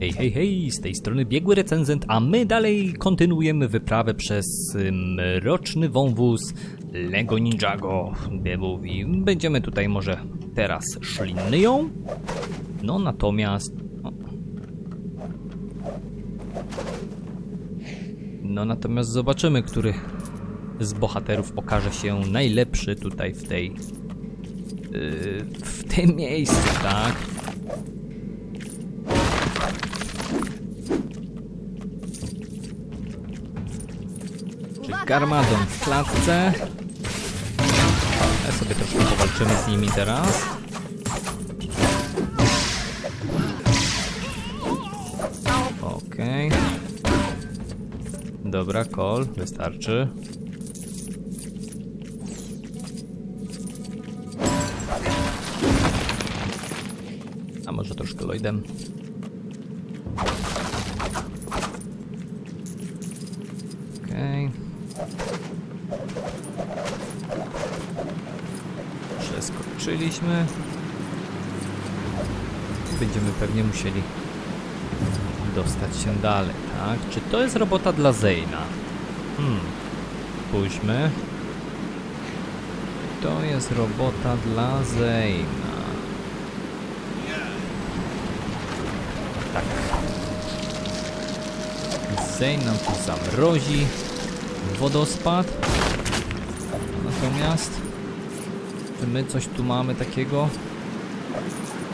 Hej, hej, hej, z tej strony biegły recenzent, a my dalej kontynuujemy wyprawę przez mroczny wąwóz Lego Ninjago. Będziemy tutaj może teraz szli nyją, no natomiast... No natomiast zobaczymy, który z bohaterów okaże się najlepszy tutaj w tej... y, w tym miejscu, tak? Garmadon w klatce. Ja sobie troszkę powalczymy z nimi teraz. Okej. Dobra, kol, wystarczy. A może troszkę Lloydem. Okej. Przeskoczyliśmy. Będziemy pewnie musieli dostać się dalej, tak? Czy to jest robota dla Zeyna? Hmm. Spójrzmy. To jest robota dla Zeyna. Tak. Nam tu zamrozi wodospad. Natomiast my coś tu mamy takiego?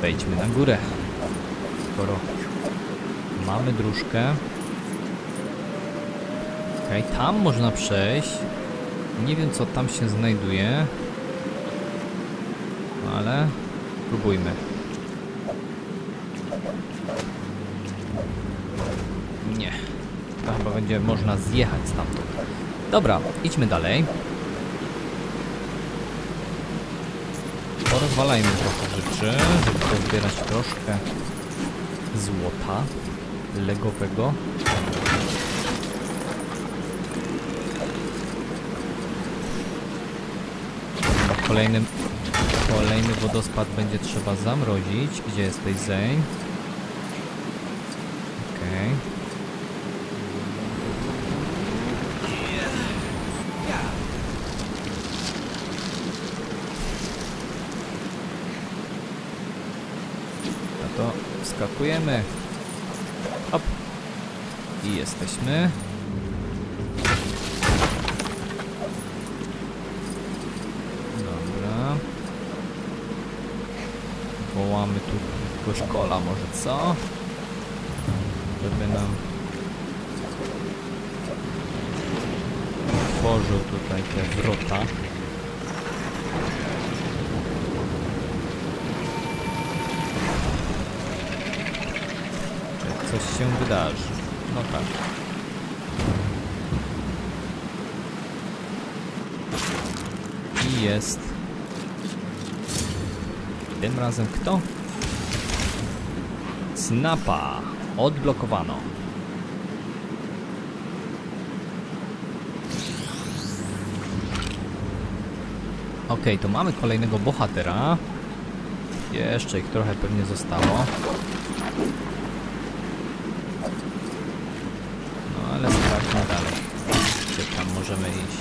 Wejdźmy na górę. Skoro mamy dróżkę. Okej, tam można przejść. Nie wiem co tam się znajduje. Ale próbujmy. Nie. To chyba będzie można zjechać stamtąd. Dobra, idźmy dalej. Porozwalajmy trochę rzeczy, żeby pozbierać troszkę złota legowego. Kolejny, kolejny wodospad będzie trzeba zamrozić. Gdzie jesteś, Zeń? Okej. No to wskakujemy. Hop. I jesteśmy. Dobra. Wołamy tu jakiegoś kola może, co? Żeby nam otworzył tutaj te wrota. Czy coś się wydarzy? No tak. I jest. Tym razem kto? Snapa. Odblokowano. Okej, to mamy kolejnego bohatera. Jeszcze ich trochę pewnie zostało. Tam możemy iść?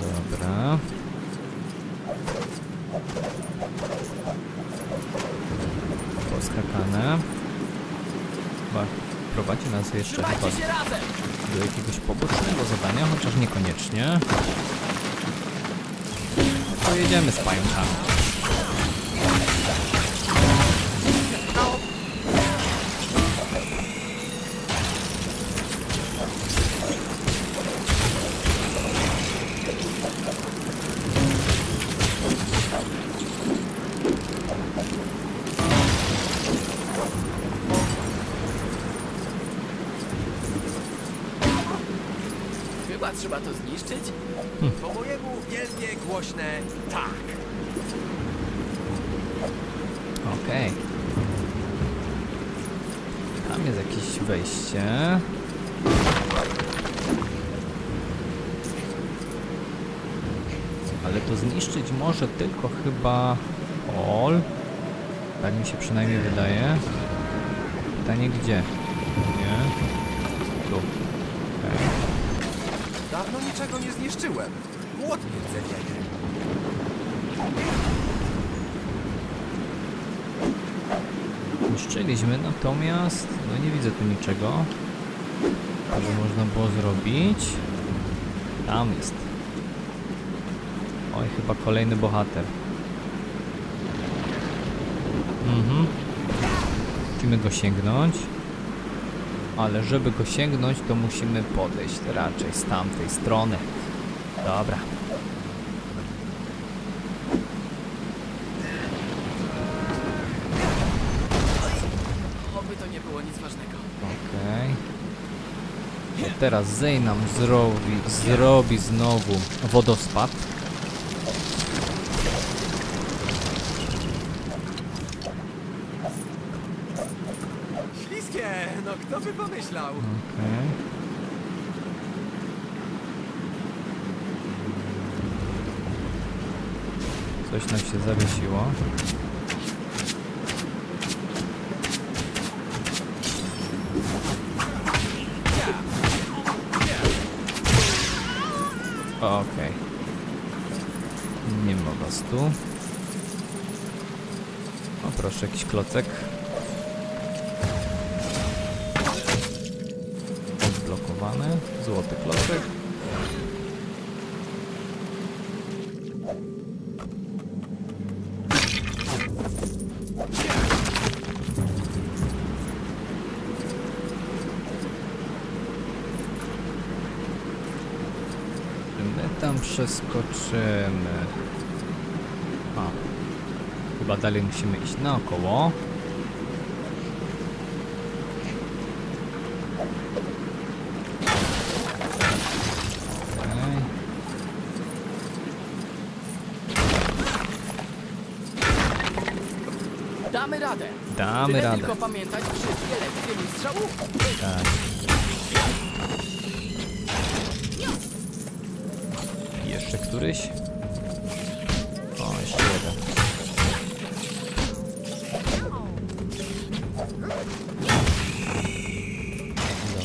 Dobra. Poskakane. Chyba prowadzi nas jeszcze chyba! Do jakiegoś pobocznego zadania, chociaż niekoniecznie. To jedziemy z pająkami. Trzeba to zniszczyć? Po mojemu wielkie, głośne tak. Okej. Tam jest jakieś wejście. Ale to zniszczyć może tylko chyba Ol. Tak mi się przynajmniej wydaje. Pytanie gdzie? Nie. Tu. Okej. Dawno niczego nie zniszczyłem. Młot mi rdzewieje. Niszczyliśmy, natomiast no nie widzę tu niczego. Co można było zrobić? Tam jest. Oj, chyba kolejny bohater. Mhm. Musimy go sięgnąć. Ale żeby go sięgnąć, to musimy podejść raczej z tamtej strony. Dobra. Oby to nie było nic ważnego. Okej. To teraz Zej nam zrobi, zrobi znowu wodospad. Śliskie! No kto by pomyślał? Okej. Coś nam się zawiesiło. Okej. Nie ma was tu. O proszę, jakiś klocek. Tam przeskoczymy? A. Chyba dalej musimy iść naokoło. Damy radę. Damy Tyle radę. tylko pamiętać wszystkie lekcje mistrza łuku. Tak. Jeszcze któryś? O, jeszcze jeden.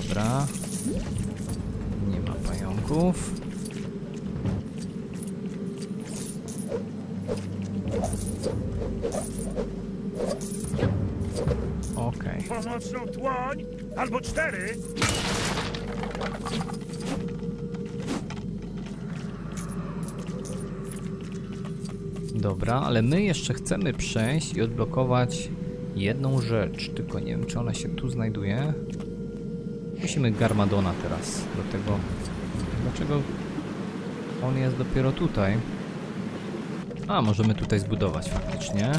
Dobra. Nie ma pająków. Okej. Pomocną dłoń albo cztery. Dobra, ale my jeszcze chcemy przejść i odblokować jedną rzecz, tylko nie wiem, czy ona się tu znajduje. Musimy Garmadona teraz do tego. Dlaczego on jest dopiero tutaj? A, możemy tutaj zbudować faktycznie.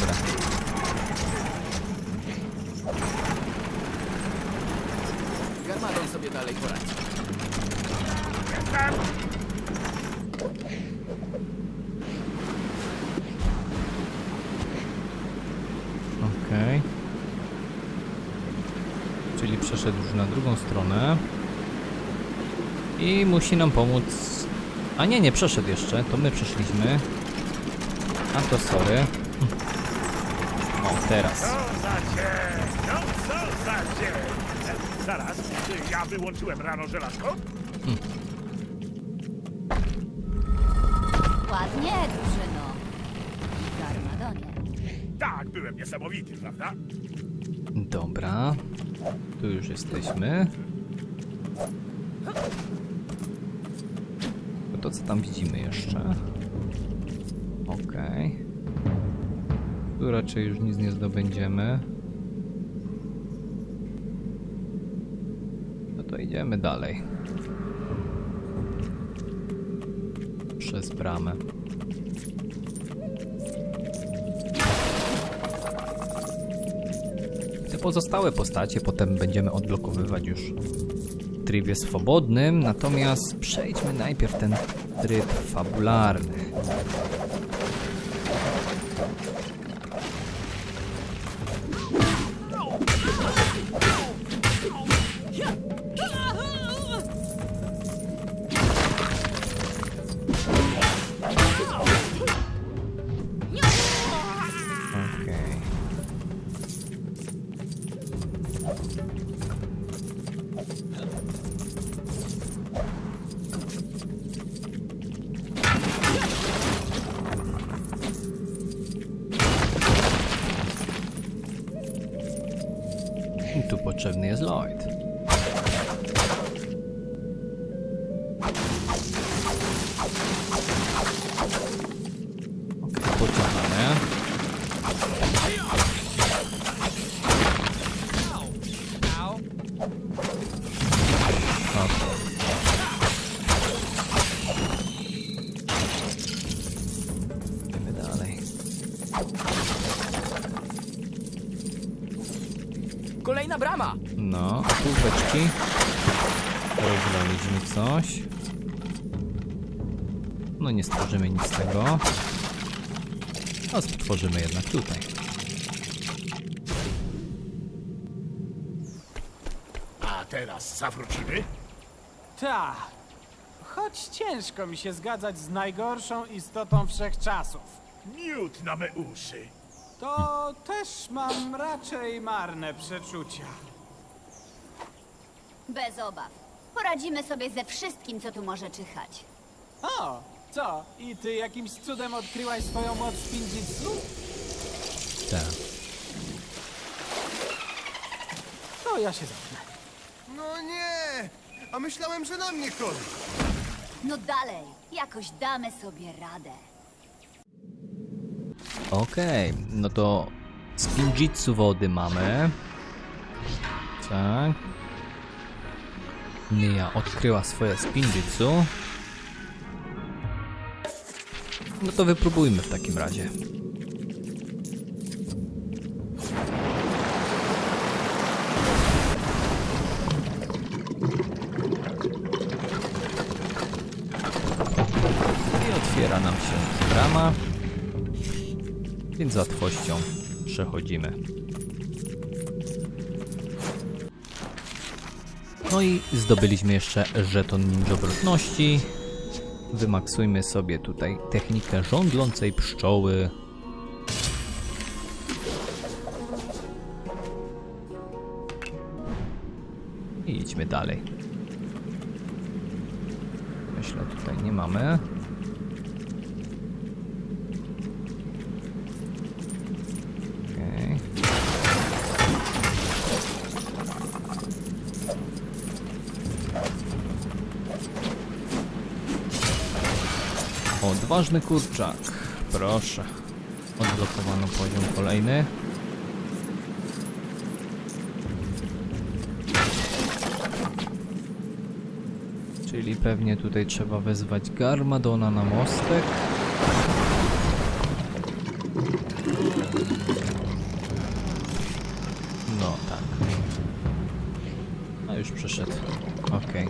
Dobra. Okej. Czyli przeszedł już na drugą stronę. I musi nam pomóc. A nie, nie przeszedł jeszcze. To my przeszliśmy. A to sorry. O, teraz. co za dzień! No co za dzień! E, Zaraz, czy ja wyłączyłem rano żelazko? Ładnie, drużyno. Garmadonie. Tak, byłem niesamowity, prawda? Dobra. Tu już jesteśmy. To, to co tam widzimy jeszcze? Okej. Tu raczej już nic nie zdobędziemy. No to idziemy dalej. Przez bramę. Te pozostałe postacie potem będziemy odblokowywać już w trybie swobodnym, natomiast przejdźmy najpierw ten tryb fabularny. No, półbeczki. Rozwaliliśmy coś. No nie stworzymy nic z tego. A stworzymy jednak tutaj. A teraz zawrócimy? Tak. Choć ciężko mi się zgadzać z najgorszą istotą wszechczasów. Miód na me uszy. To też mam raczej marne przeczucia. Bez obaw. Poradzimy sobie ze wszystkim, co tu może czyhać. O, co? I ty jakimś cudem odkryłaś swoją moc Spinjitzu? Tak. To ja się zapnę. No nie! A myślałem, że na mnie chodzi. No dalej, jakoś damy sobie radę. Okej, no to spinjitsu wody mamy. Tak. Nia odkryła swoje spinjitsu. No to wypróbujmy w takim razie. I otwiera nam się brama. Więc z łatwością przechodzimy. No i zdobyliśmy jeszcze żeton ninjobrotności. Wymaksujmy sobie tutaj technikę żądlącej pszczoły. I idźmy dalej. Myślę, tutaj nie mamy. Okej. Odważny kurczak. Proszę. Odblokowano poziom kolejny. Czyli pewnie tutaj trzeba wezwać Garmadona na mostek. No tak. A już przeszedł. Okej.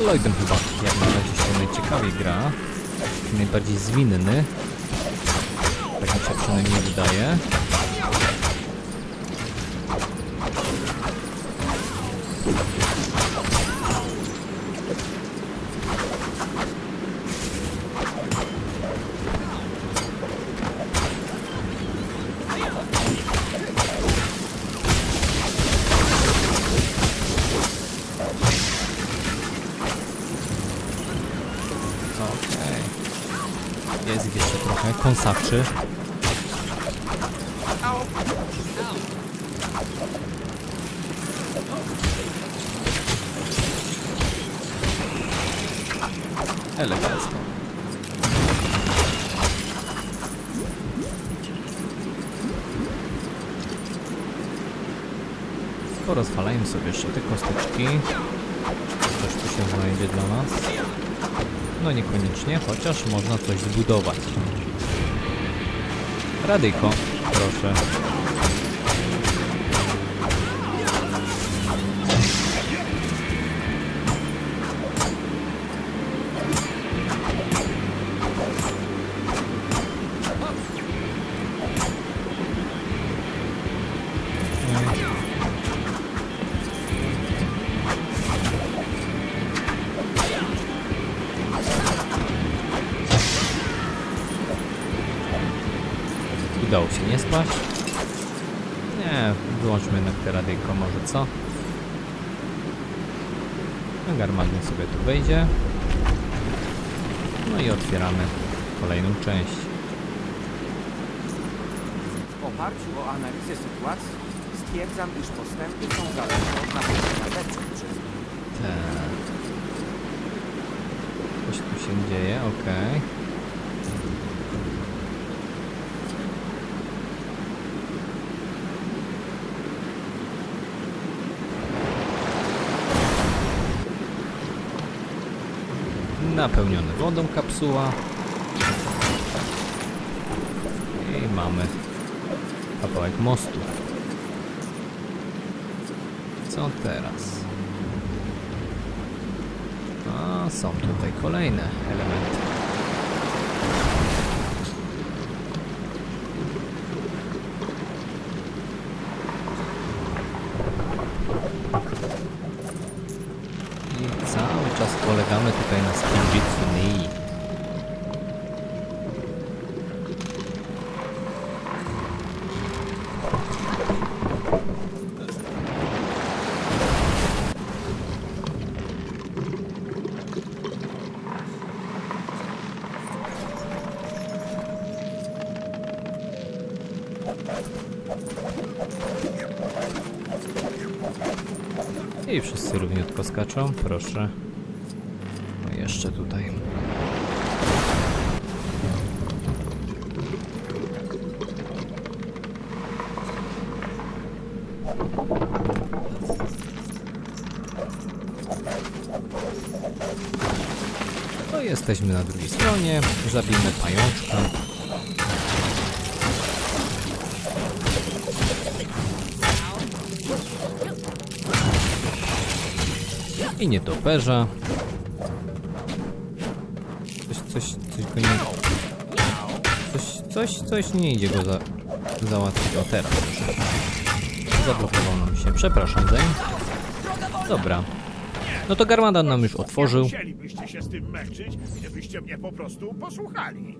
Lloydem chyba jak na razie się najciekawiej gra. Najbardziej zwinny. Tak mi się przynajmniej wydaje. Kąsaczy. Elegancko. porozwalajmy sobie jeszcze te kosteczki. Coś tu się znajdzie dla nas. No niekoniecznie, chociaż można coś zbudować. Radyjko, proszę. Udało się nie spaść. Nie, wyłączmy jednak te radyjko może, co? Garmadin sobie tu wejdzie. No i otwieramy kolejną część. W oparciu o analizę sytuacji stwierdzam, iż postępy są zależne od nastawienia lepszych przez Tak. Coś tu się dzieje, okej. Napełnione wodą kapsuła. I mamy kawałek mostu. Co teraz? A, są tutaj kolejne elementy. I cały polegamy tutaj na spędzicy Nii. I wszyscy równiutko skaczą, proszę. Jeszcze tutaj. No jesteśmy na drugiej stronie, zabijmy pajączka. I nietoperza. Coś, coś, go nie... Coś, coś, coś nie idzie go za, załatwić. O, teraz już. Zablokował nam się. Przepraszam, Zeń. Dobra. No to Garmadan nam już otworzył. Nie musielibyście się z tym męczyć, gdybyście mnie po prostu posłuchali.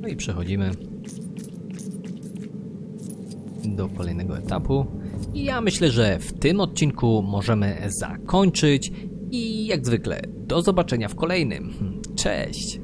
No i przechodzimy do kolejnego etapu. I ja myślę, że w tym odcinku możemy zakończyć. I jak zwykle, do zobaczenia w kolejnym. Cześć!